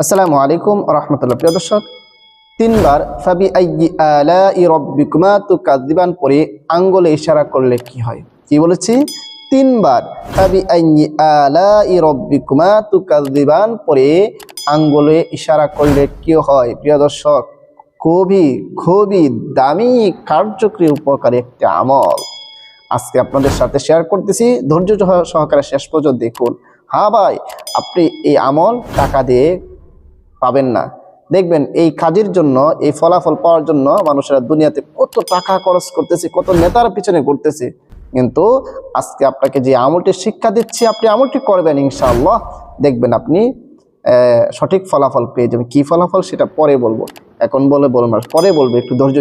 আসসালামু আলাইকুম রহমতুল্লাহ। প্রিয় দর্শক, তিনবার ফাবি আইয়ি আলা ই রব্বিকুমা তুকাযিবান পরে আঙ্গুলে ইশারা করলে কি হয়? কি বলেছি? তিনবার ফাবি আইয়ি আলা ই রব্বিকুমা তুকাযিবান পরে আঙ্গুলে ইশারা করলে কি হয়? প্রিয় দর্শক, খুবই খুবই দামি, কার্যকরী, উপকারী একটি আমল। আজকে আপনাদের সাথে শেয়ার করতেছি। ধৈর্য সহকারে শেষ পর্যন্ত দেখুন। হ্যাঁ ভাই, আপনি এই আমল টাকা দিয়ে পাবেন না। দেখবেন এই কাজের জন্য, এই ফলাফল পাওয়ার জন্য মানুষেরা দুনিয়াতে কত টাকা খরচ করতেছে, কত নেতার পিছনে ঘুরতেছে। কিন্তু আজকে আপনাকে যে আমলটি শিক্ষা দিচ্ছি, আপনি আমলটি করবেন ইনশাআল্লাহ। দেখবেন আপনি সঠিক ফলাফল পেয়ে যাবেন। কী ফলাফল সেটা পরে বলব। এখন বলে বলব পরে বলব, একটু ধৈর্য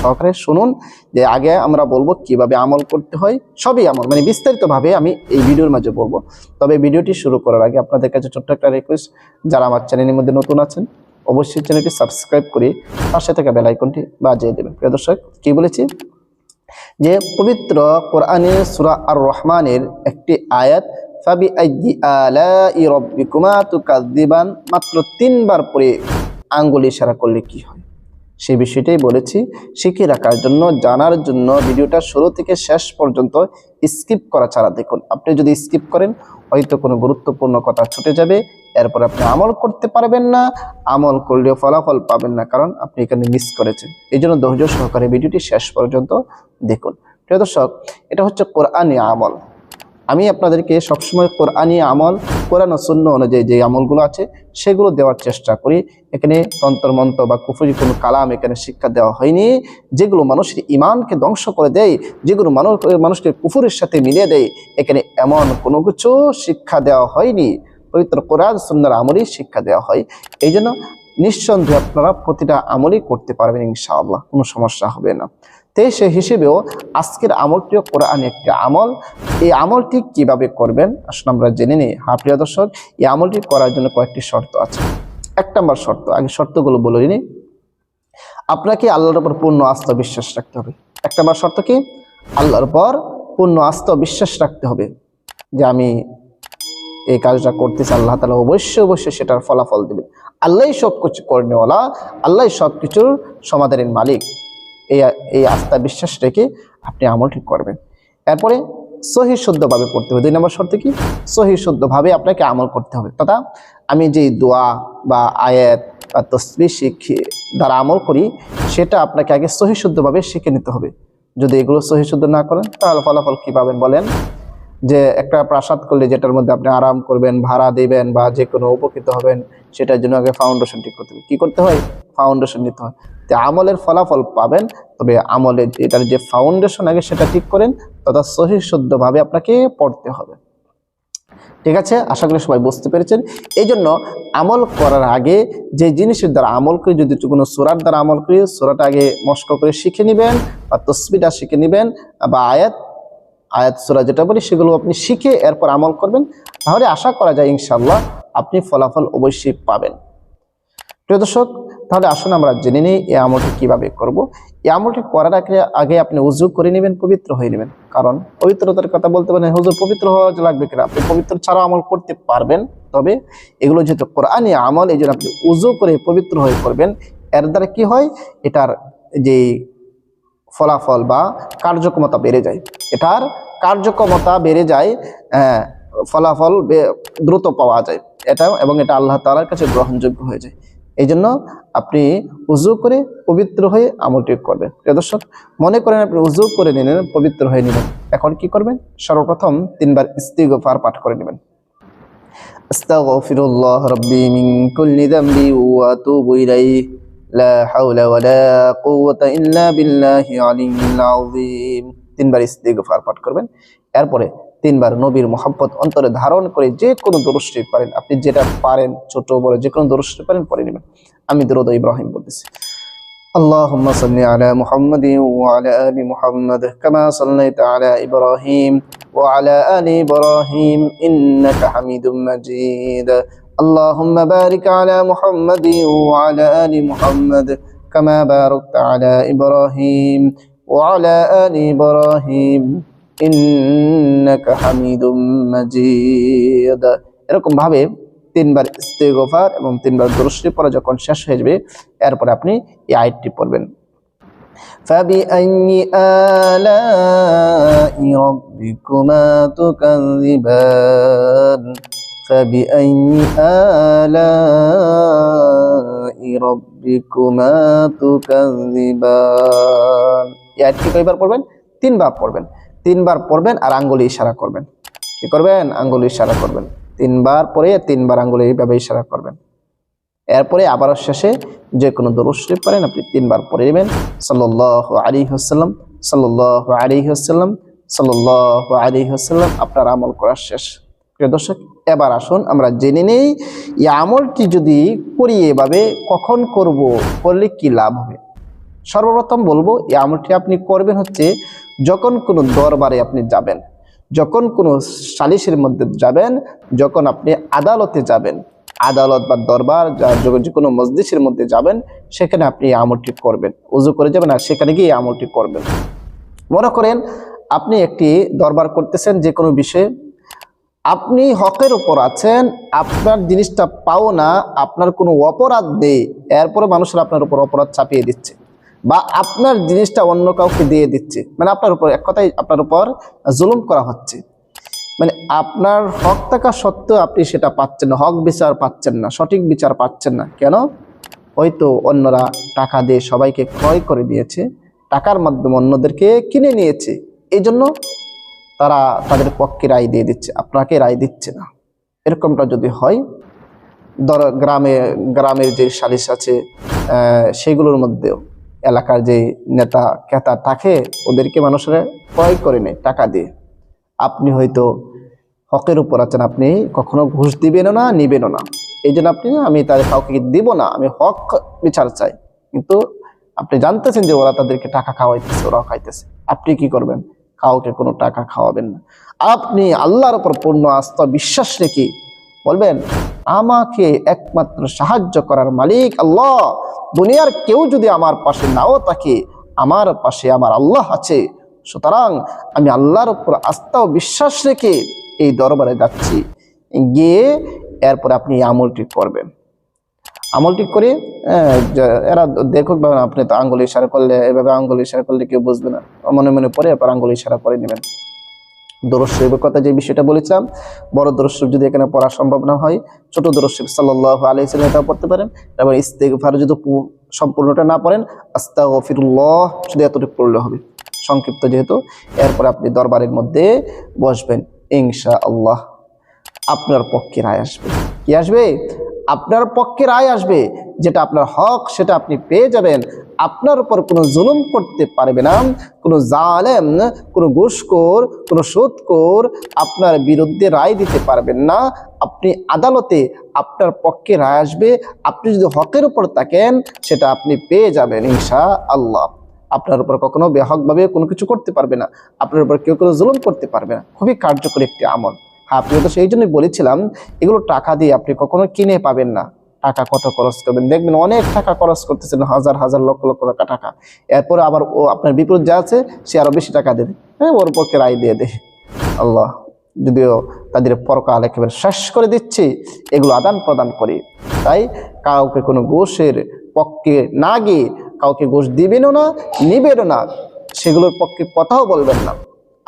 সহকারে শুনুন যে আগে আমরা বলব কীভাবে আমল করতে হয়, সবই আমল। মানে বিস্তারিতভাবে আমি এই ভিডিওর মাঝে বলব। তবে ভিডিওটি শুরু করার আগে আপনাদের কাছে ছোট্ট একটা রিকোয়েস্ট যারা আমার চ্যানেলের মধ্যে নতুন আছেন, অবশ্যই চ্যানেলটি সাবস্ক্রাইব করে পাশে থাকা বেল আইকনটি বাজিয়ে দেবেন। প্রিয় দর্শক, কি বলেছি? যে পবিত্র কোরআনে সুরা আর রহমানের একটি আয়াত ফাবি আলাই রাব্বিকুমা তুকাযিবান মাত্র তিনবার পরে আঙ্গুল ইশারা করলে কি হয়? সেই বিষয়টাই বলেছি। শিখে রাখার জন্য, জানার জন্য ভিডিওটা শুরু থেকে শেষ পর্যন্ত স্কিপ করা ছাড়া দেখুন। আপনি যদি স্কিপ করেন, হয়তো কোনো গুরুত্বপূর্ণ কথা ছুটে যাবে। এরপর আপনি আমল করতে পারবেন না, আমল করলেও ফলাফল পাবেন না, কারণ আপনি এখানে মিস করেছেন। এই জন্য ধৈর্য সহকারে ভিডিওটি শেষ পর্যন্ত দেখুন। প্রিয় দর্শক, এটা হচ্ছে কোরআনি আমল। আমি আপনাদেরকে সবসময় কোরআনি আমল, কোরআন শূন্য অনুযায়ী যে আমলগুলো আছে, সেগুলো দেওয়ার চেষ্টা করি। এখানে তন্ত্রমন্ত্র বা কুফুরি কোনো কালাম এখানে শিক্ষা দেওয়া হয়নি। যেগুলো মানুষের ইমানকে ধ্বংস করে দেয়, যেগুলো মানুষ, মানুষকে কুফুরের সাথে মিলিয়ে দেয়, এখানে এমন কোনো কিছু শিক্ষা দেওয়া হয়নি। পবিত্র কোরআন সুন্দর আমলই শিক্ষা দেওয়া হয়। এই জন্য নিঃসন্দেহে আপনারা প্রতিটা আমলই করতে পারবেন ইনশাআল্লাহ, কোনো সমস্যা হবে না। তো সে হিসেবেও আজকের আমলটিও কোরআন একটি আমল। এই আমলটি কীভাবে করবেন? আসলে আমরা জেনে নিই। হ্যাঁ প্রিয় দর্শক, এই আমলটি করার জন্য কয়েকটি শর্ত আছে। এক নম্বর শর্ত, আগে শর্তগুলো বলে নিই। আপনাকে আল্লাহর উপর পূর্ণ আস্থা বিশ্বাস রাখতে হবে। এক নম্বর শর্ত কি? আল্লাহর উপর পূর্ণ আস্থা বিশ্বাস রাখতে হবে যে আমি এই কাজটা করতেছি, আল্লাহ তালা অবশ্যই অবশ্যই সেটার ফলাফল দেবে আল্লাহ সব কিছু করেনেওয়ালা আল্লাহ সব কিছুর সমাধানের মালিক। এই এই আস্থা বিশ্বাস রেখে আপনি আমল ঠিক করবেন। এরপরে সহি শুদ্ধভাবে পড়তে হবে। দুই নম্বর শর্তে কি? সহি শুদ্ধভাবে আপনাকে আমল করতে হবে। তথা আমি যেই দোয়া বা আয়াত বা তসবি শিখে, দ্বারা আমল করি, সেটা আপনাকে আগে সহি শুদ্ধভাবে শিখে নিতে হবে। যদি এগুলো সহি শুদ্ধ না করেন, তাহলে ফলাফল কী পাবেন বলেন? যে একটা প্রাসাদ করলে যেটার মধ্যে আপনি আরাম করবেন, ভাড়া দিবেন বা যে কোনো উপকৃত হবেন, সেটার জন্য আগে ফাউন্ডেশন ঠিক করতে হবে। কী করতে হয়? ফাউন্ডেশন নিতে হয়। তো আমলের ফলাফল পাবেন, তবে আমলে এটার যে ফাউন্ডেশন আগে সেটা ঠিক করেন, তথা সহি শুদ্ধভাবে আপনাকে পড়তে হবে। ঠিক আছে? আশা করি সবাই বুঝতে পেরেছেন। এই জন্য আমল করার আগে যে জিনিসের দ্বারা আমল করি, যদি কোনো সুরার দ্বারা আমল করি, সুরাটা আগে মস্ক করে শিখে নেবেন বা তসবিটা শিখে নেবেন বা আয়াত আয়াত সুরা যেটা বলি, সেগুলো আপনি শিখে এরপর আমল করবেন। তাহলে আশা করা যায় ইনশাল্লাহ আপনি ফলাফল অবশ্যই পাবেন। প্রিয় দর্শক, তাহলে আসুন আমরা জেনে নিই এই আমলটি কীভাবে করব। এই আমলটি করার আগে আগে আপনি উজু করে নেবেন, পবিত্র হয়ে নেবেন। কারণ পবিত্রতার কথা বলতে পারেন, হুজুর পবিত্র হওয়া লাগবে কিনা? আপনি পবিত্র ছাড়াও আমল করতে পারবেন। তবে এগুলো যেহেতু কোরআনী আমল, এই আপনি উজু করে পবিত্র হয়ে করবেন এর দ্বারা কি হয়? এটার যে ফলাফল বা কার্যক্ষমতা বেড়ে যায়। এটার কার্যক্ষমতা বেড়ে যায় হ্যাঁ, ফলাফল দ্রুত পাওয়া যায়। এটা এবং এটা আল্লাহ তালার কাছে গ্রহণযোগ্য হয়ে যায়। এই জন্য আপনি উজু করে পবিত্র হয়ে আমলটি করবেন। প্রিয় দর্শক, মনে করেন আপনি উজু করে নিলেন, পবিত্র হয়ে নেবেন এখন কি করবেন? সর্বপ্রথম তিনবার স্ত্রী গোফার পাঠ করে নেবেন। আস্তাগফিরুল্লাহ রাব্বি মিন কুল্লি যামবি ওয়া আতুবু ইলাইহি। لا حول ولا قوة إلا بالله العلي العظيم তিনবার ইস্তিগফার পাঠ করবেন এরপরে তিনবার নবীর মোহাম্মত অন্তরে ধারণ করে যে কোনো দরুশটি পারেন আপনি যেটা পারেন ছোট বড় যে কোনো দরুশটি পারেন পরে নেবেন আমি দরদ ইব্রাহিম বলতেছি اللهم صل على محمد وعلى آل محمد كما صليت على إبراهيم وعلى آل إبراهيم إنك حميد مجيد اللهم بارك على محمد وعلى آل محمد كما باركت على إبراهيم وعلى آل إبراهيم إنك حميد مجيد এরকম ভাবে তিনবার ইস্তেগফার এবং তিনবার দুরুশ্রী পরে যখন শেষ হয়ে যাবে এরপরে আপনি এই আয়াতটি পড়বেন فبأي آلاء ربكما تكذبان فبأي آلاء ربكما تكذبان এই আয়াতটি কয়বার পড়বেন তিনবার পড়বেন তিনবার পড়বেন আর আঙ্গুলে ইশারা করবেন কি করবেন আঙ্গুলে ইশারা করবেন তিনবার পরে তিনবার আঙ্গুলে এইভাবে ইশারা করবেন এরপরে আবারও শেষে যে কোনো দরুদ শরীফ পড়েন আপনি তিনবার পড়ে নেবেন সাল্লাল্লাহু আলাইহি ওয়াসাল্লাম সাল্লাল্লাহু আলাইহি ওয়াসাল্লাম সাল্লাল্লাহু আলাইহি ওয়াসাল্লাম আপনার আমল করা শেষ প্রিয় দর্শক এবার আসুন আমরা জেনে নেই, এই আমলটি যদি করি এভাবে কখন করব, করলে কি লাভ হবে? সর্বপ্রথম বলব, এই আমলটি আপনি করবেন হচ্ছে যখন কোনো দরবারে আপনি যাবেন, যখন কোনো সালিশের মধ্যে যাবেন, যখন আপনি আদালতে যাবেন, আদালত বা দরবার যা কোনো মসজিদের মধ্যে যাবেন, সেখানে আপনি এই আমলটি করবেন, উজু করে যাবেন আর সেখানে গিয়ে এই আমলটি করবেন। মনে করেন আপনি একটি দরবার করতেছেন যে কোনো বিষয়ে আপনি হকের উপর আছেন, আপনার জিনিসটা পাও না, আপনার কোনো অপরাধ নেই, এরপরে মানুষের আপনার উপর অপরাধ চাপিয়ে দিচ্ছে বা আপনার জিনিসটা অন্য কাউকে দিয়ে দিচ্ছে। মানে আপনার উপর, এক কথায় আপনার উপর জুলুম করা হচ্ছে। মানে আপনার হক থাকা সত্ত্বেও আপনি সেটা পাচ্ছেন না, হক বিচার পাচ্ছেন না, সঠিক বিচার পাচ্ছেন না। কেন? হয়তো অন্যরা টাকা দিয়ে সবাইকে ক্রয় করে দিয়েছে, টাকার মাধ্যমে অন্যদেরকে কিনে নিয়েছে। এই জন্য তারা তাদের পক্ষে রায় দিয়ে দিচ্ছে। আপনাকে রায় দিচ্ছে না। এরকমটা যদি হয়, ধর গ্রামে, গ্রামের যে সালিশ আছে সেগুলোর মধ্যেও এলাকার যে নেতা, ক্রেতা থাকে, ওদেরকে মানুষেরা ক্রয় করে নেয় টাকা দিয়ে। আপনি হয়তো হকের উপর আছেন, আপনি কখনো ঘুষ দিবেনও না, নিবেনও না। এই জন্য আপনি আমি তাদের কাউকে দিব না, আমি হক বিচার চাই। কিন্তু আপনি জানতেছেন যে ওরা তাদেরকে টাকা খাওয়াইতেছে ওরা খাইতেছে। আপনি কি করবেন? কাউকে কোনো টাকা খাওয়াবেন না। আপনি আল্লাহর ওপর পূর্ণ আস্থা, বিশ্বাস রেখে বলবেন, আমাকে একমাত্র সাহায্য করার মালিক আল্লাহ। দুনিয়ার কেউ যদি আমার পাশে নাও থাকে, আমার পাশে আমার আল্লাহ আছে। সুতরাং আমি আল্লাহর উপর আস্থা ও বিশ্বাস রেখে এই দরবারে যাচ্ছি। গিয়ে এরপরে আপনি আমলটি করবেন। আমলটি করে আহ, যা- এরা দেখুক বা আপনি তো আঙ্গুল ইশারা করলে এভাবে আঙ্গুল ইশারা করলে কেউ বুঝবে না। মনে মনে পড়ে আবার আঙ্গুল ইশারা করে নেবেন। দরস্বীর কথা যে বিষয়টা বলেছিলাম বড় দরস্ব যদি এখানে পড়া সম্ভব না হয় ছোট দরস্ব সাল্লাহ আলাইসাল্লাম পড়তে পারেন। এবং ইস্তেগফার যদি সম্পূর্ণটা না পড়েন আস্তা গফিরুল্লাহ শুধু এতটুকু পড়লে হবে। সংক্ষিপ্ত যেহেতু এরপর আপনি দরবারের মধ্যে বসবেন ইনশা আল্লাহ আপনার পক্ষে রায় আসবে। কি আসবে? আপনার পক্ষে রায় আসবে, যেটা আপনার হক, সেটা আপনি পেয়ে যাবেন। আপনার উপর কোনো জুলুম করতে পারবে না। কোনো জালেম, কোনো ঘুষখোর, কোনো সুদখোর আপনার বিরুদ্ধে রায় দিতে পারবেন না। আপনি আদালতে আপনার পক্ষে রায় আসবে। আপনি যদি হকের উপর থাকেন, সেটা আপনি পেয়ে যাবেন ইনশা আল্লাহ আপনার উপর কখনো বেহকভাবে কোনো কিছু করতে পারবে না। আপনার উপর কেউ কোনো জুলুম করতে পারবে না। খুবই কার্যকরী একটি আমল। আপনি তো সেই জন্যই বলেছিলাম, এগুলো টাকা দিয়ে আপনি কখনো কিনে পাবেন না। টাকা কত খরচ করবেন? দেখবেন অনেক টাকা খরচ করতেছেন, হাজার হাজার, লক্ষ লক্ষ টাকা টাকা। এরপরে আবার ও আপনার বিপরীত যা আছে, সে আরও বেশি টাকা দেবে। হ্যাঁ ওর পক্ষে রায় দিয়ে দেয় আল্লাহ, যদিও তাদের পরকাল একেবারে শেষ করে দিচ্ছে, এগুলো আদান প্রদান করে। তাই কাউকে কোনো ঘোষের পক্ষে না গিয়ে কাউকে ঘোষ দিবেনও না, নিবেনও না, সেগুলোর পক্ষে কথাও বলবেন না।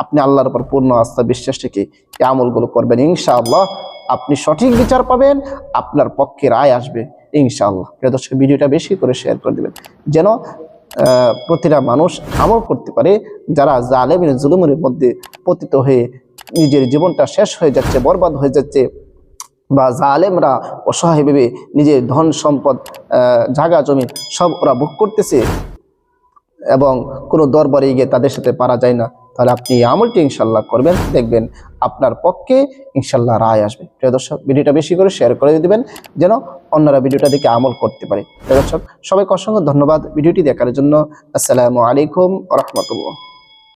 আপনি আল্লাহর উপর পূর্ণ আস্থা বিশ্বাস রেখে এই আমলগুলো করবেন। ইনশাআল্লাহ আপনি সঠিক বিচার পাবেন, আপনার পক্ষে রায় আসবে, ইনশাআল্লাহ। প্রিয় দর্শক, ভিডিওটা বেশি করে শেয়ার করে দেবেন। যেন প্রতিটা মানুষ আমল করতে পারে, যারা জালেমের জুলুমের মধ্যে পতিত হয়ে নিজের জীবনটা শেষ হয়ে যাচ্ছে, বরবাদ হয়ে যাচ্ছে, বা জালেমরা অসহায় ভেবে নিজের ধন সম্পদ জাগা জমি সব ওরা ভোগ করতেছে এবং কোনো দরবারে গিয়ে তাদের সাথে পারা যায় না। তাহলে আপনি এই আমলটি ইনশাল্লাহ করবেন, দেখবেন আপনার পক্ষে ইনশাল্লাহ রায় আসবে। প্রিয় দর্শক, ভিডিওটা বেশি করে শেয়ার করে দেবেন, যেন অন্যরা ভিডিওটা দেখে আমল করতে পারে। প্রিয় দর্শক, সবাইকে অসংখ্য ধন্যবাদ ভিডিওটি দেখার জন্য। আসসালামু আলাইকুম রহমতুল্লাহ।